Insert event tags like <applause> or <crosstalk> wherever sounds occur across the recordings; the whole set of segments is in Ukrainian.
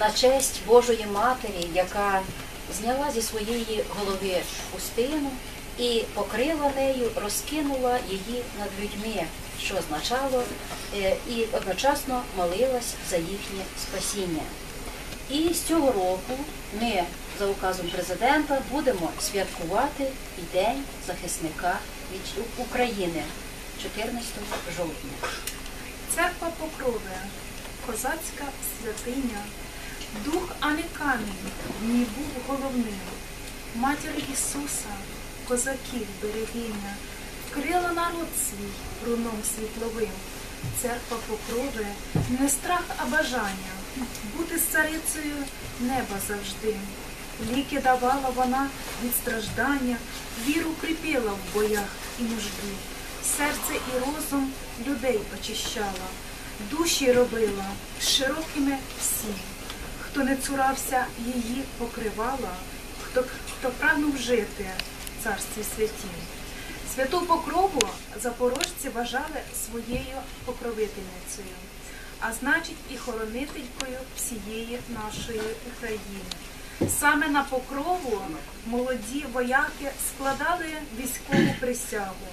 на честь Божої Матері, яка зняла зі своєї голови хустину і покрила нею, розкинула її над людьми, що означало, е, і одночасно молилась за їхнє спасіння. І з цього року ми за указом президента будемо святкувати і День захисника від України 14 жовтня. Церква Покрови, козацька святиня, дух, а не камінь, в ній був головним. Матір Ісуса, козаків берегиня, вкрила народ свій руном світловим. Церква Покрови не страх, а бажання бути царицею неба завжди. Ліки давала вона від страждання, віру кріпила в боях і нужді. Серце і розум людей очищала, душі робила широкими всі. Хто не цурався її покривала, хто, хто прагнув жити в царстві святім. Святу покрову запорожці вважали своєю покровительницею, а значить і хоронителькою всієї нашої України. Саме на покрову молоді вояки складали військову присягу.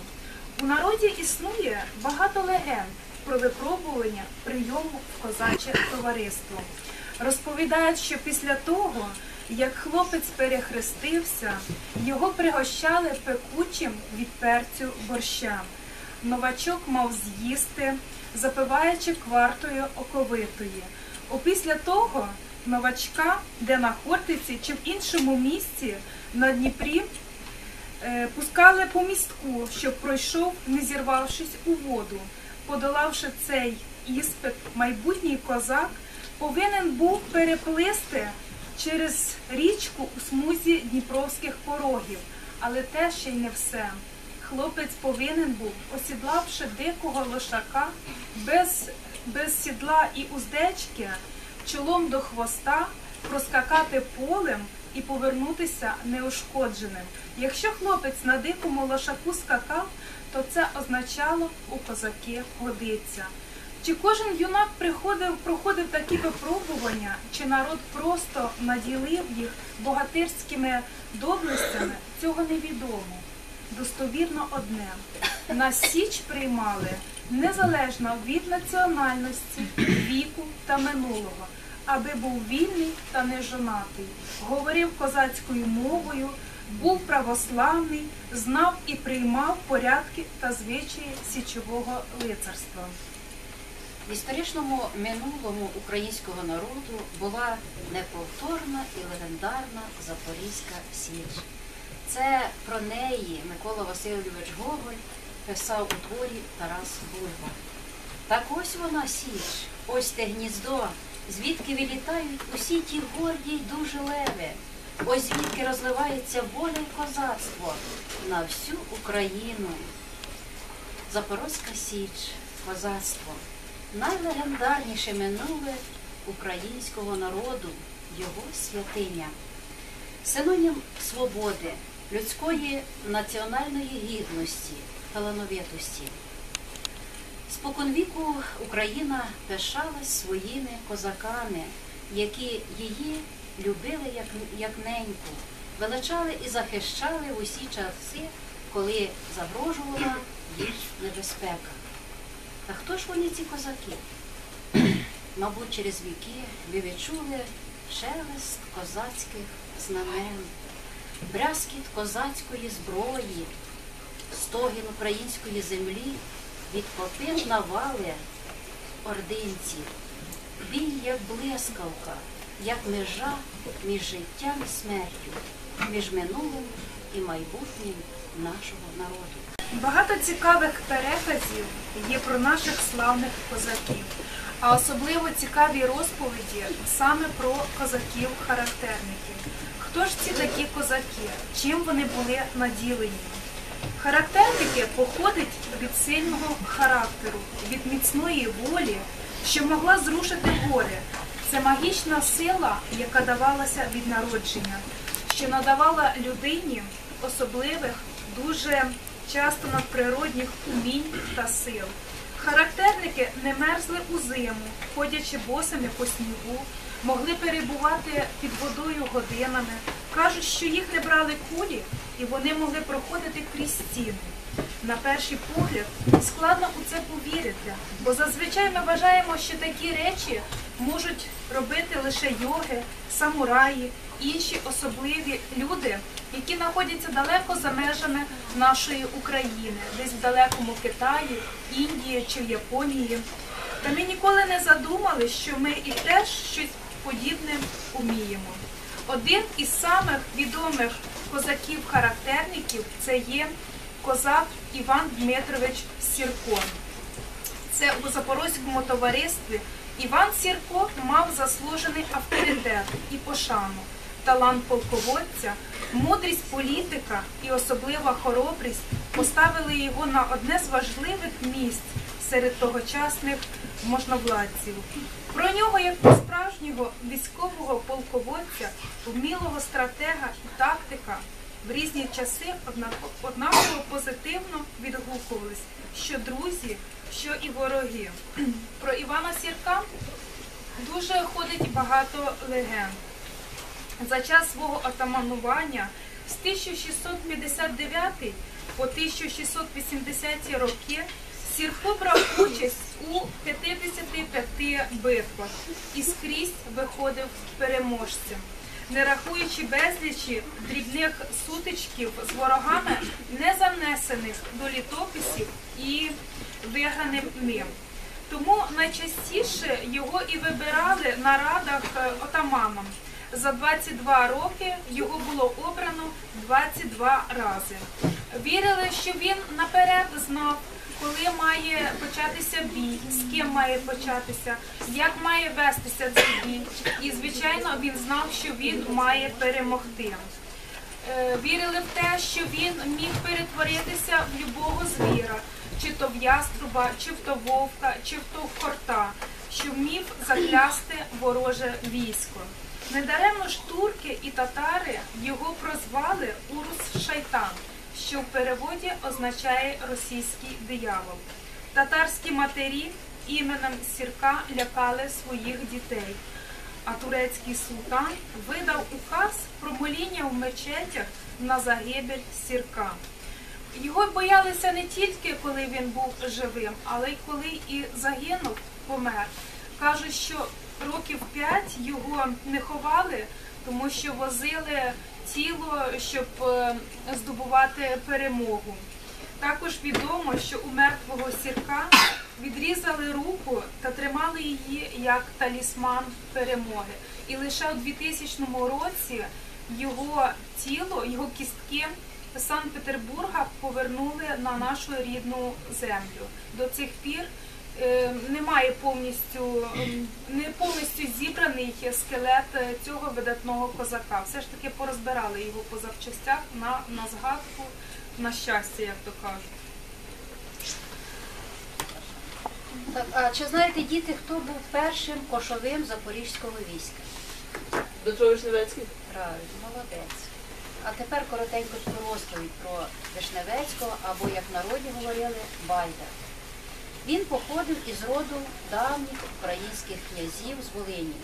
У народі існує багато легенд про випробування прийому в козаче товариство. Розповідають, що після того, як хлопець перехрестився, його пригощали пекучим від перцю борщам. Новачок мав з'їсти, запиваючи квартою оковитої. Опісля того новачка, де на Хортиці чи в іншому місці на Дніпрі, е, пускали по містку, щоб пройшов, не зірвавшись у воду. Подолавши цей іспит, майбутній козак повинен був переплисти через річку у смузі дніпровських порогів, але те ще й не все. Хлопець повинен був, осідлавши дикого лошака без, без сідла і уздечки, чолом до хвоста, проскакати полем і повернутися неушкодженим. Якщо хлопець на дикому лошаку скакав, то це означало у козаки годиться. Чи кожен юнак приходив, проходив такі випробування, чи народ просто наділив їх богатирськими доблестями, цього невідомо. Достовірно одне. На січ приймали незалежно від національності, віку та минулого, аби був вільний та нежонатий, говорив козацькою мовою, був православний, знав і приймав порядки та звичаї січового лицарства. В історичному минулому українського народу була неповторна і легендарна Запорізька Січ. Це про неї Микола Васильович Гоголь писав у творі Тарас Бульба. Так ось вона Січ, ось те гніздо, звідки вилітають усі ті горді й дуже леви. Ось звідки розливається воля й козацтво на всю Україну. Запорозька Січ, козацтво найлегендарніше минуле українського народу, його святиня, синонім свободи, людської національної гідності, талановитості. Споконвіку Україна пишалась своїми козаками, які її любили як, як неньку, величали і захищали в усі часи, коли загрожувала їх небезпека. Та хто ж вони ці козаки? <clears throat> Мабуть, через віки ви відчули шелест козацьких знамен, брязкіт козацької зброї, стогін української землі від попин навали ординців, бій, як блискавка, як межа між життям і смертю, між минулим і майбутнім нашого народу. Багато цікавих переказів є про наших славних козаків, а особливо цікаві розповіді саме про козаків-характерників. Хто ж ці такі козаки? Чим вони були наділені? Характерники походить від сильного характеру, від міцної волі, що могла зрушити гори. Це магічна сила, яка давалася від народження, що надавала людині особливих, дуже часто надприродних умінь та сил. Характерники не мерзли у зиму, ходячи босими по снігу, могли перебувати під водою годинами. Кажуть, що їх не брали кулі, і вони могли проходити крізь стіни. На перший погляд складно у це повірити, бо зазвичай ми вважаємо, що такі речі можуть робити лише йоги, самураї, інші особливі люди, які знаходяться далеко за межами нашої України, десь в далекому Китаї, Індії чи в Японії. Та ми ніколи не задумали, що ми і теж щось подібне уміємо. Один із самих відомих козаків-характерників це є козак Іван Дмитрович Сірко. Це у Запорозькому товаристві Іван Сірко мав заслужений авторитет і пошану, талант полководця, мудрість політика і особлива хоробрість поставили його на одне з важливих місць серед тогочасних можновладців. Про нього, як про справжнього військового полководця, вмілого стратега і тактика, в різні часи однаково позитивно відгукувались, що друзі, що і вороги. Про Івана Сірка дуже ходить багато легенд. За час свого отаманування з 1659 по 1680 роки Сірко брав участь у 55 битвах і скрізь виходив переможцем. Не рахуючи безлічі дрібних сутичків з ворогами, не занесених до літописів і виграним ним. Тому найчастіше його і вибирали на радах е, отаманом. За 22 роки його було обрано 22 рази. Вірили, що він наперед знав, коли має початися бій, з ким має початися, як має вестися цей бій. І, звичайно, він знав, що він має перемогти. Е, Вірили в те, що він міг перетворитися в любого звіра, чи то в яструба, чи в то вовка, чи в то хорта, що вмів заклясти вороже військо. Недаремно ж турки і татари його прозвали Урус Шайтан, що в переводі означає російський диявол. Татарські матері іменем Сірка лякали своїх дітей а турецький султан видав указ про моління в мечетях на загибель сірка. Його боялися не тільки коли він був живим, але й коли і загинув, помер. Кажуть, що років п'ять його не ховали, тому що возили тіло, щоб е, здобувати перемогу. Також відомо, що у мертвого сірка відрізали руку та тримали її як талісман перемоги. І лише у 2000 році його тіло, його кістки Санкт-Петербурга повернули на нашу рідну землю. До цих пір немає повністю ем, не повністю зібраний скелет е, цього видатного козака. Все ж таки порозбирали його по запчастях на, на згадку, на щастя, як то кажуть. Так, а чи знаєте, діти, хто був першим кошовим запорізького війська? Дмитро Вишневецький. Правильно, молодець. А тепер коротенько про розповідь про Вишневецького, або, як народі говорили, Байда. Він походив із роду давніх українських князів з Волині,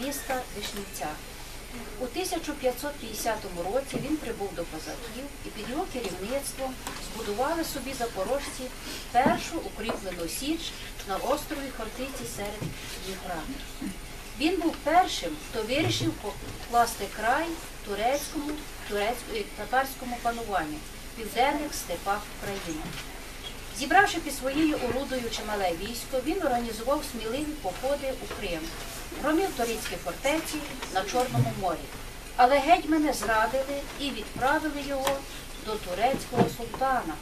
міста Вишнівця. У 1550 році він прибув до козаків і під його керівництвом збудували собі запорожці першу укріплену січ на острові Хортиці серед Дніпра. Він був першим, хто вирішив покласти край турецькому, турецькому татарському пануванню в південних степах України. Зібравши під своєю орудою чимале військо, він організував сміливі походи у Крим, громів торицькі фортеці на Чорному морі. Але гетьмани зрадили і відправили його до турецького султана.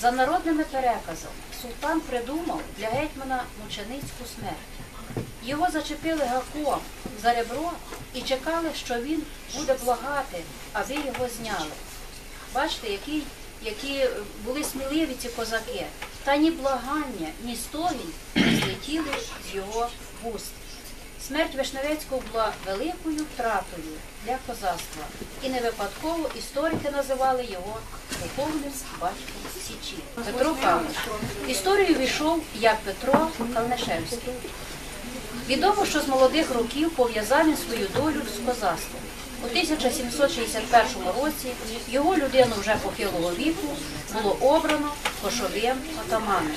За народними переказами, султан придумав для гетьмана мученицьку смерть. Його зачепили гаком за ребро і чекали, що він буде благати, аби його зняли. Бачите, який які були сміливі ці козаки, та ні благання, ні стогін не злетіли з його вуст. Смерть Вишневецького була великою втратою для козацтва, і не випадково історики називали його духовним батьком Січі. Петро Калниш. В історію війшов як Петро Калнишевський. Відомо, що з молодих років пов'язав він свою долю з козацтвом. У 1761 році його людину вже похилого віку було обрано кошовим отаманом.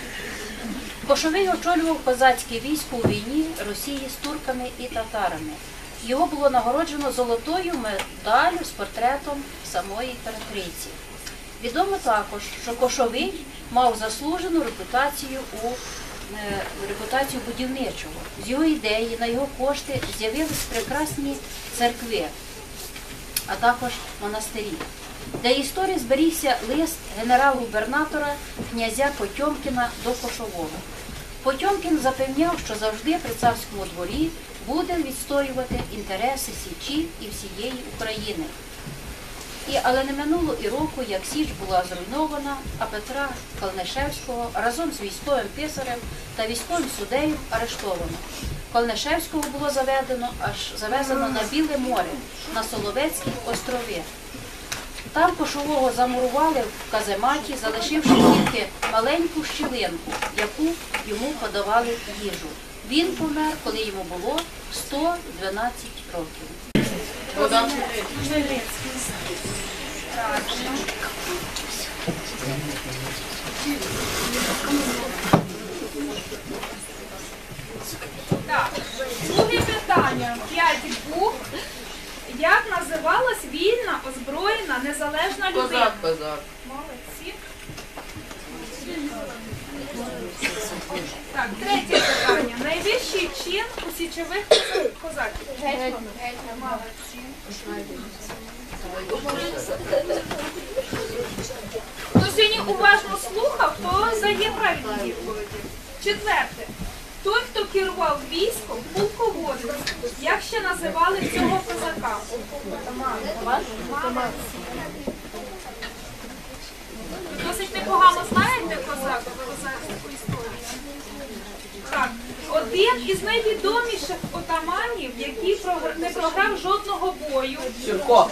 Кошовий очолював козацьке військо у війні Росії з турками і татарами. Його було нагороджено золотою медаллю з портретом самої імператриці. Відомо також, що Кошовий мав заслужену репутацію у е, репутацію будівничого. З його ідеї на його кошти з'явились прекрасні церкви, а також монастирі. Для історії зберігся лист генерал-губернатора князя Потьомкіна до Кошового. Потьомкін запевняв, що завжди при царському дворі буде відстоювати інтереси Січі і всієї України. І, але не минуло і року, як Січ була зруйнована, а Петра Калнишевського разом з військовим писарем та військовим суддею арештовано. Калнишевського було заведено аж завезено на Біле море, на Соловецькі острови. Там кошового замурували в казематі, залишивши тільки маленьку щілинку, яку йому подавали їжу. Він помер, коли йому було 112 років. Вода друге питання. П'ять букв. Як називалась вільна, озброєна, незалежна людина? Козак, козак. Молодці. Так, третє питання. Найвищий чин у січових коза- козаків. Молодці. Хто сьогодні уважно слухав, то дає правильні відповіді. Четверте. Той, хто керував військом, полководець. Як ще називали цього козака? Досить непогано знаєте козак, козацьку історію. Так, один із найвідоміших отаманів, який не програв жодного бою. Сірко.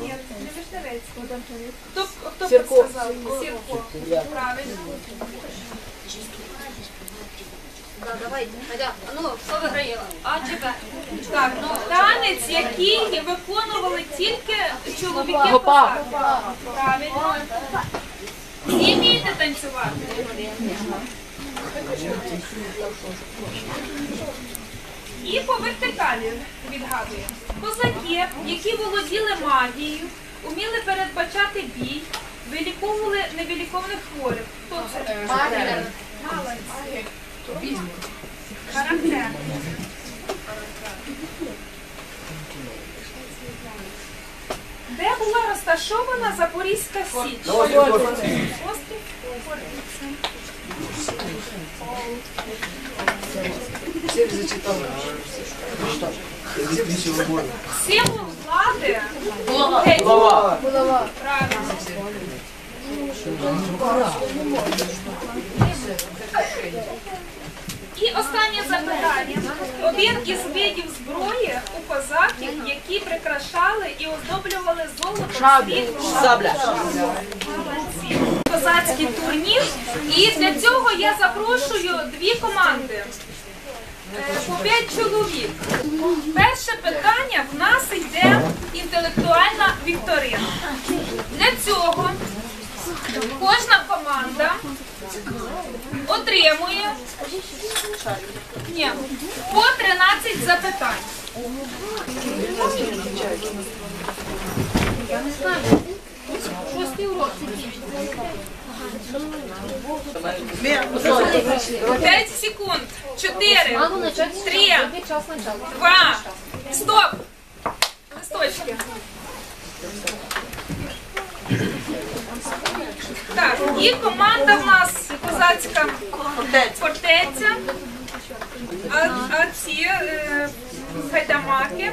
Ні, не Вишневецький. Хто, Сірко. сказав? Сірко. Правильно. Да. А ну, хто виграє? А чи Б? Так, ну, танець, який виконували тільки чоловіки козаки. Правильно. Всі вмієте танцювати? І по вертикалі відгадуємо. Козаки, які володіли магією, уміли передбачати бій, виліковували невиліковних хворих. Хто це? Молодці. Характер. Де була розташована Запорізька Січ? Острів Хортиця. Символ влади. Голова. Правильно. І останнє Один із видів зброї у козаків, які прикрашали і оздоблювали сріблом. Сабля. Козацький турнір. І для цього я запрошую дві команди. Е, По п'ять чоловік. Перше питання в нас йде інтелектуальна вікторина. Для цього кожна команда отримує ні, по 13 запитань. Шостий урок П'ять секунд. Чотири. Три. Два. Стоп. Листочки. Так, і команда в нас козацька фортеця. А, а ці е, гайдамаки.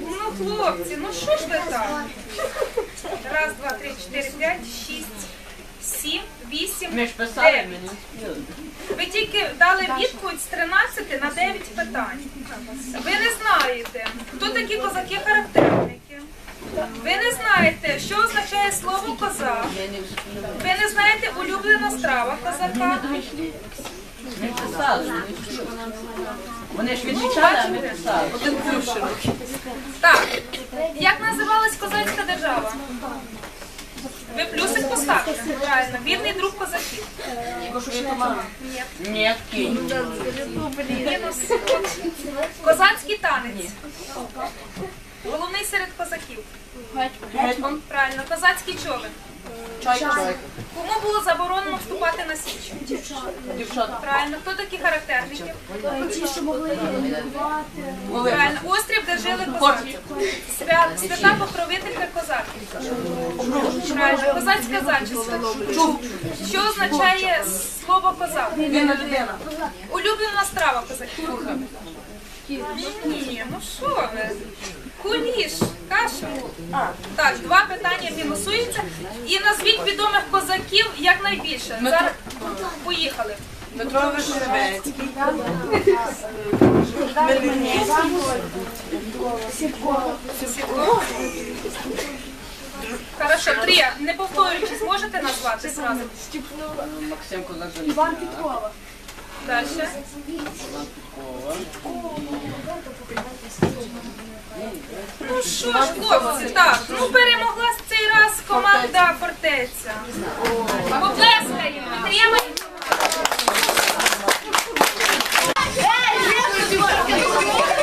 Ну, хлопці, ну що ж ви так? Раз, два, три, чотири, п'ять, шість, сім, вісім, Ми ж писали дев'ять. мені. Ви тільки дали відповідь з 13 на 9 питань. Ви не знаєте, хто такі козаки-характерники. Ви не знаєте, що означає слово козак. Ви не знаєте улюблена страва козака. Ми писали. Вони ж відвічали, а ми писали. Так, як називалась козацька держава? Ви плюсик поставте. Правильно, вірний друг козаків. Ні. Ні. Мінус. Козацький танець. Головний серед козаків. Гетьман. Правильно, козацький човен. Чайка. Кому було заборонено вступати на січ? Дівчата. Правильно, хто такі характерники? Ті, що могли Правильно, острів, де жили козаки. Свят, свята покровителька козаків. Правильно, козацька зачіска. Що означає слово козак? Людина. Улюблена страва козаків. Ні, ну що ви? Куліш, каша. Так, два питання мінусуються. І назвіть відомих козаків якнайбільше. Зараз поїхали. Дмитро Вишневецький. Хорошо, три. Не повторюючись, можете назвати зразу? Максим Козак Іван Петрова. Далі. Ну що ж, хлопці, так, ну перемогла цей раз команда Фортеця. Поплескаємо, підтримаємо. Ага,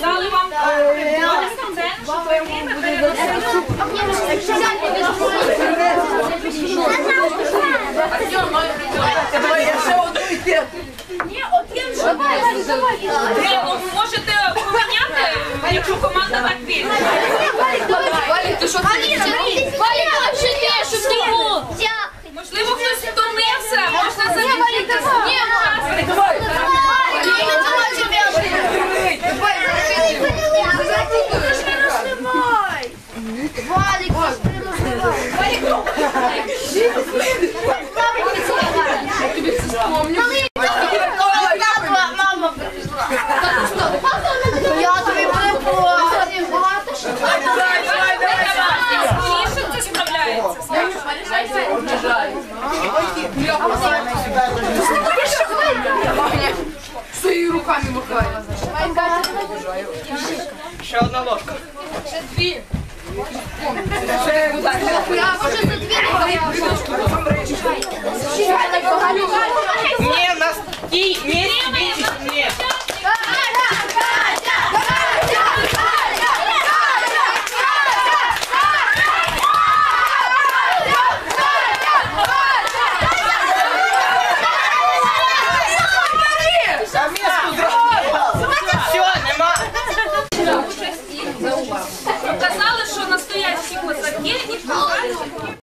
Дали вам сцену, щоб ви ними переносили. Ні, ну, можете поміняти, якщо команда так піде. Можливо, хтось втомився, можна замінити. Ні, Валік, Валік, Валік, Валік, руками махає. Ще одна ложка. Ні, на тій місці